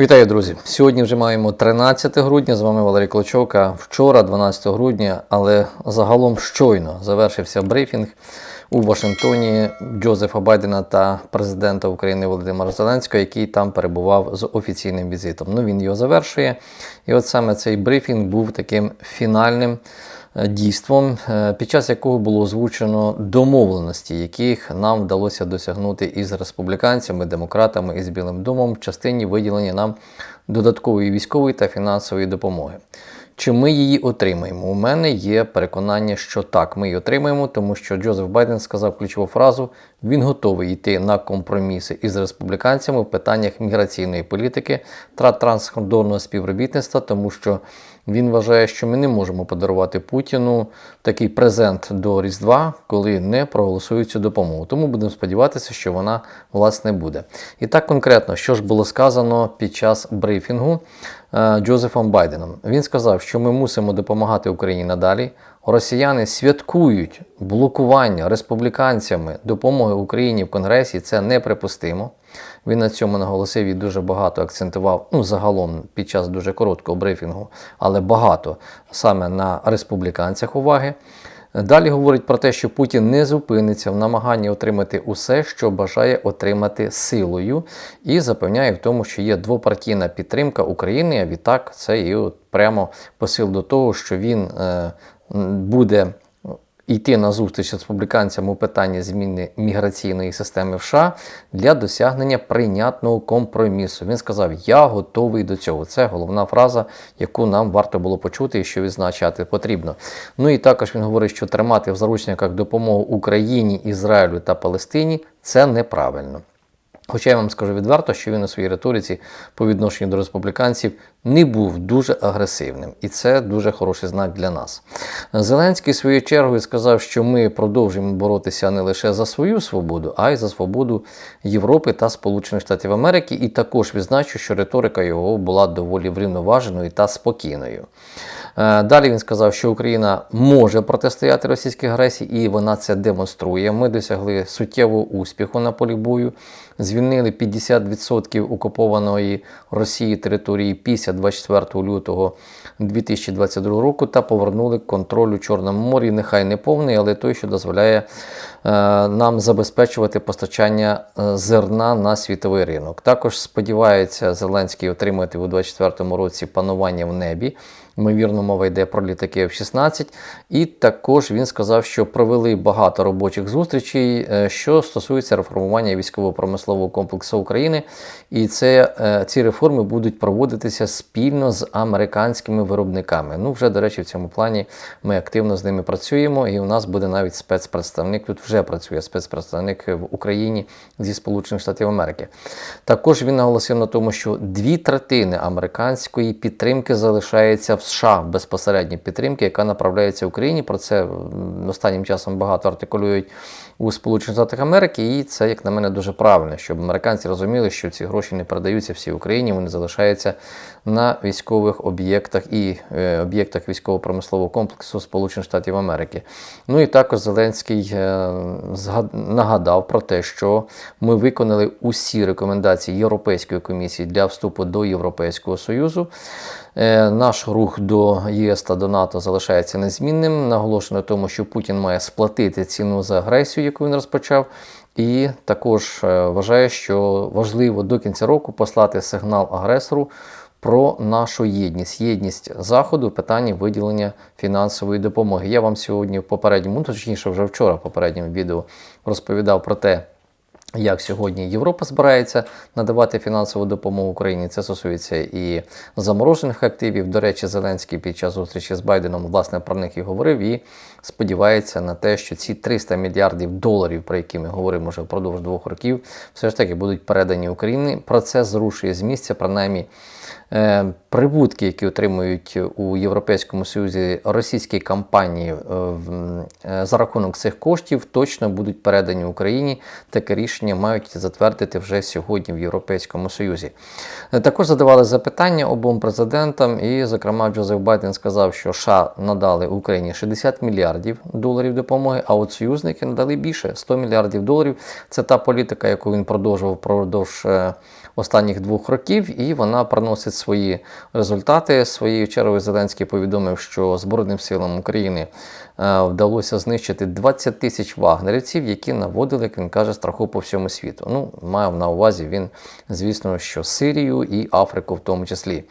Вітаю, друзі! Сьогодні вже маємо 13 грудня. З вами Валерій Клочовка. Вчора, 12 грудня, але загалом щойно завершився брифінг у Вашингтоні Джозефа Байдена та президента України Володимира Зеленського, який там перебував з офіційним візитом. Ну він його завершує. І от саме цей брифінг був таким фінальним дійством, е, під час якого було озвучено домовленості, яких нам вдалося досягнути із республіканцями, демократами і з Білим домом в частині виділення нам додаткової військової та фінансової допомоги. Чи ми її отримаємо? У мене є переконання, що так, ми її отримаємо, тому що Джозеф Байден сказав ключову фразу: він готовий йти на компроміси із республіканцями в питаннях міграційної політики та транскордонного співробітництва, тому що він вважає, що ми не можемо подарувати Путіну такий презент до Різдва, коли не проголосують цю допомогу. Тому будемо сподіватися, що вона власне буде. І так конкретно, що ж було сказано під час брифінгу Джозефом Байденом. Він сказав, що ми мусимо допомагати Україні надалі. Росіяни святкують блокування республіканцями допомоги Україні в Конгресі. Це неприпустимо. Він на цьому наголосив і дуже багато акцентував, ну загалом під час дуже короткого брифінгу, але багато саме на республіканцях уваги. Далі говорить про те, що Путін не зупиниться в намаганні отримати усе, що бажає отримати силою, і запевняє в тому, що є двопартійна підтримка України. А відтак це і от прямо посил до того, що він е, буде йти на зустріч республіканцям у питанні зміни міграційної системи в США для досягнення прийнятного компромісу. Він сказав: Я готовий до цього. Це головна фраза, яку нам варто було почути і що відзначати потрібно. Ну і також він говорить, що тримати в заручниках допомогу Україні, Ізраїлю та Палестині це неправильно. Хоча я вам скажу відверто, що він у своїй риториці по відношенню до республіканців не був дуже агресивним, і це дуже хороший знак для нас. Зеленський своєю чергою сказав, що ми продовжуємо боротися не лише за свою свободу, а й за свободу Європи та Сполучених Штатів Америки. І також відзначу, що риторика його була доволі врівноваженою та спокійною. Е, Далі він сказав, що Україна може протистояти російській агресії, і вона це демонструє. Ми досягли суттєвого успіху на полі бою, звільнили 50% окупованої Росії території після 24 лютого 2022 року та повернули контроль у Чорному морі. Нехай не повний, але той, що дозволяє е, нам забезпечувати постачання е, зерна на світовий ринок. Також сподівається Зеленський отримати у 2024 році панування в небі. Ймовірно, мова йде про літаки F-16. І також він сказав, що провели багато робочих зустрічей, е, що стосується реформування військово-промислового комплексу України. І це, е, ці реформи будуть проводитися спільно з американськими виробниками. Ну, вже, до речі, в цьому плані ми активно з ними працюємо, і у нас буде навіть спецпредставник. Тут вже працює спецпредставник в Україні зі Сполучених Штатів Америки. Також він наголосив на тому, що дві третини американської підтримки залишається в США безпосередньо підтримки, яка направляється Україні. Про це останнім часом багато артикулюють у Сполучених Штатах Америки, і це, як на мене, дуже правильно, щоб американці розуміли, що ці гроші не передаються всій Україні, вони залишаються на військових об'єктах і е, об'єктах військово-промислового комплексу Сполучених Штатів Америки. Ну і також Зеленський е, нагадав про те, що ми виконали усі рекомендації Європейської комісії для вступу до Європейського Союзу. Е, Наш рух до ЄС та до НАТО залишається незмінним. Наголошено тому, що Путін має сплатити ціну за агресію, яку він розпочав. І також е, вважає, що важливо до кінця року послати сигнал агресору про нашу єдність, єдність заходу в питанні виділення фінансової допомоги. Я вам сьогодні в попередньому, ну, точніше, вже вчора в попередньому відео розповідав про те. Як сьогодні Європа збирається надавати фінансову допомогу Україні, це стосується і заморожених активів. До речі, Зеленський під час зустрічі з Байденом власне про них і говорив, і сподівається на те, що ці 300 мільярдів доларів, про які ми говоримо вже впродовж двох років, все ж таки будуть передані Україні. Процес зрушує з місця, принаймні. Е, Прибутки, які отримують у Європейському Союзі російські компанії е, е, за рахунок цих коштів, точно будуть передані Україні. Таке рішення мають затвердити вже сьогодні в Європейському Союзі. Е, Також задавали запитання обом президентам, і, зокрема, Джозеф Байден сказав, що США надали Україні 60 мільярдів доларів допомоги, а от союзники надали більше 100 мільярдів доларів. Це та політика, яку він продовжував впродовж е, останніх двох років, і вона приносить свої результати. Своєю чергою Зеленський повідомив, що Збройним силам України е, вдалося знищити 20 тисяч вагнерівців, які наводили, як він каже, страху по всьому світу. Ну, мав на увазі він, звісно, що Сирію і Африку в тому числі.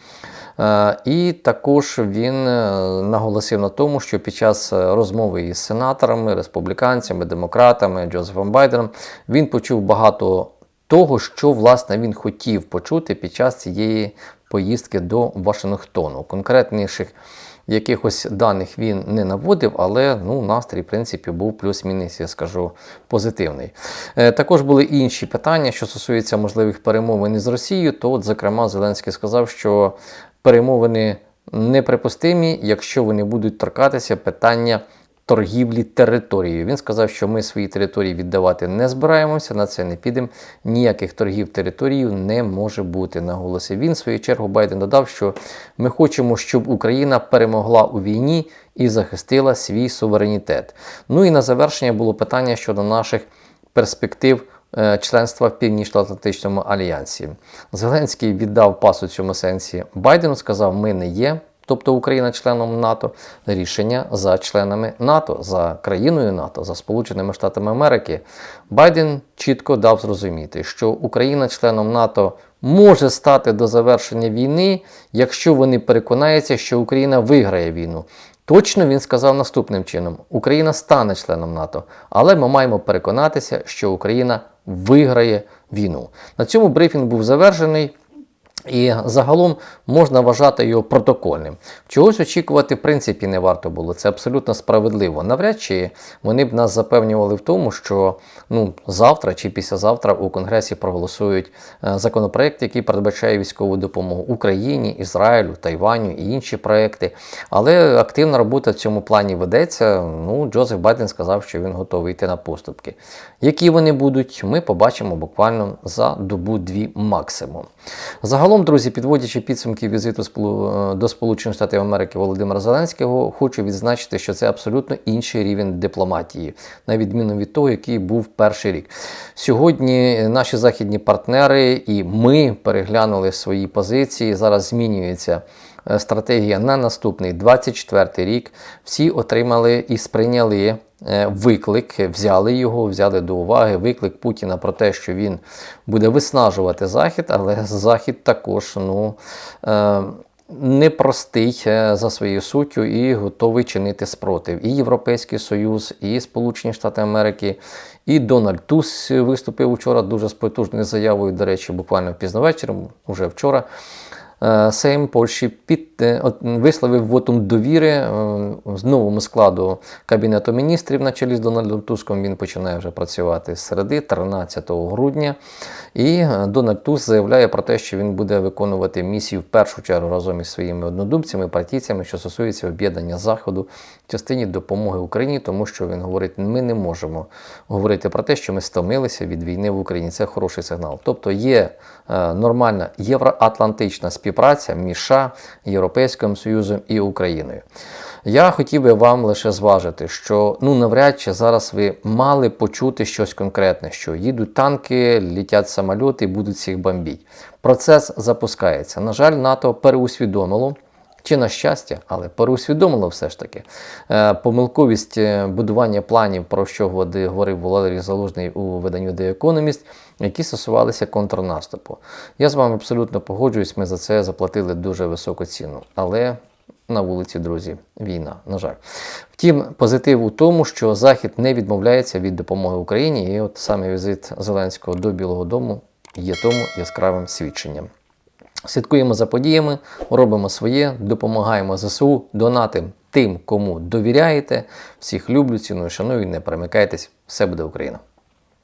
Е, І також він е, наголосив на тому, що під час розмови із сенаторами, республіканцями, демократами, Джозефом Байденом він почув багато того, що власне він хотів почути під час цієї поїздки до Вашингтону. Конкретніших якихось даних він не наводив, але ну, настрій, в принципі, був плюс-мінус, я скажу, позитивний. Е, Також були інші питання, що стосуються можливих перемовин із Росією. То, от, зокрема, Зеленський сказав, що перемовини неприпустимі, якщо вони будуть торкатися питання торгівлі територією. Він сказав, що ми свої території віддавати не збираємося, на це не підемо. Ніяких торгів територією не може бути. Наголосив він. В свою чергу Байден додав, що ми хочемо, щоб Україна перемогла у війні і захистила свій суверенітет. Ну і на завершення було питання щодо наших перспектив. е, Членства в Північно-Атлантичному альянсі Зеленський віддав пас у цьому сенсі Байдену. Сказав: Ми не є, тобто Україна членом НАТО. Рішення за членами НАТО, за країною НАТО, за Сполученими Штатами Америки. Байден чітко дав зрозуміти, що Україна членом НАТО може стати до завершення війни, якщо вони переконаються, що Україна виграє війну. Точно він сказав наступним чином: Україна стане членом НАТО, але ми маємо переконатися, що Україна виграє війну. На цьому брифінг був завершений. І загалом можна вважати його протокольним. Чогось очікувати, в принципі, не варто було. Це абсолютно справедливо. Навряд чи вони б нас запевнювали в тому, що ну, завтра чи післязавтра у Конгресі проголосують е, законопроект, який передбачає військову допомогу Україні, Ізраїлю, Тайваню і інші проекти. Але активна робота в цьому плані ведеться. Ну, Джозеф Байден сказав, що він готовий йти на поступки. Які вони будуть, ми побачимо буквально за добу-дві максимум. Загалом, друзі, підводячи підсумки візиту е, до Сполучених Штатів Америки Володимира Зеленського, хочу відзначити, що це абсолютно інший рівень дипломатії, на відміну від того, який був перший рік. Сьогодні наші західні партнери і ми переглянули свої позиції. Зараз змінюється стратегія на наступний 24 рік. Всі отримали і сприйняли е, виклик, взяли його, взяли до уваги виклик Путіна про те, що він буде виснажувати Захід, але Захід також ну, е, непростий е, за своєю суттю і готовий чинити спротив. І Європейський Союз, і Сполучені Штати Америки, і Дональд Туск виступив вчора дуже з потужною заявою. До речі, буквально пізно вечором, уже вчора. Е, Сейм Польщі під, е, висловив вотум довіри е, з новому складу Кабінету міністрів на чолі з Дональдом Туском. Він починає вже працювати з середи 13 грудня. І Дональд Туск заявляє про те, що він буде виконувати місію в першу чергу разом із своїми однодумцями, партійцями, що стосується об'єднання Заходу в частині допомоги Україні, тому що він говорить, ми не можемо говорити про те, що ми стомилися від війни в Україні. Це хороший сигнал. Тобто є нормальна євроатлантична співпраця між США, Європейським Союзом і Україною. Я хотів би вам лише зважити, що ну навряд чи зараз ви мали почути щось конкретне, що їдуть танки, літять самоліти будуть всіх бомбіть. Процес запускається. На жаль, НАТО переусвідомило. Чи на щастя, але переусвідомило все ж таки е, помилковість е, будування планів, про що говорив Валерій Залужний у виданню The Economist, які стосувалися контрнаступу. Я з вами абсолютно погоджуюсь, ми за це заплатили дуже високу ціну. Але на вулиці, друзі, війна, на жаль. Втім, позитив у тому, що Захід не відмовляється від допомоги Україні, і от саме візит Зеленського до Білого Дому є тому яскравим свідченням. Слідкуємо за подіями, робимо своє, допомагаємо ЗСУ, донатим тим, кому довіряєте. Всіх люблю, ціную, шаную, не перемикайтесь. Все буде Україна!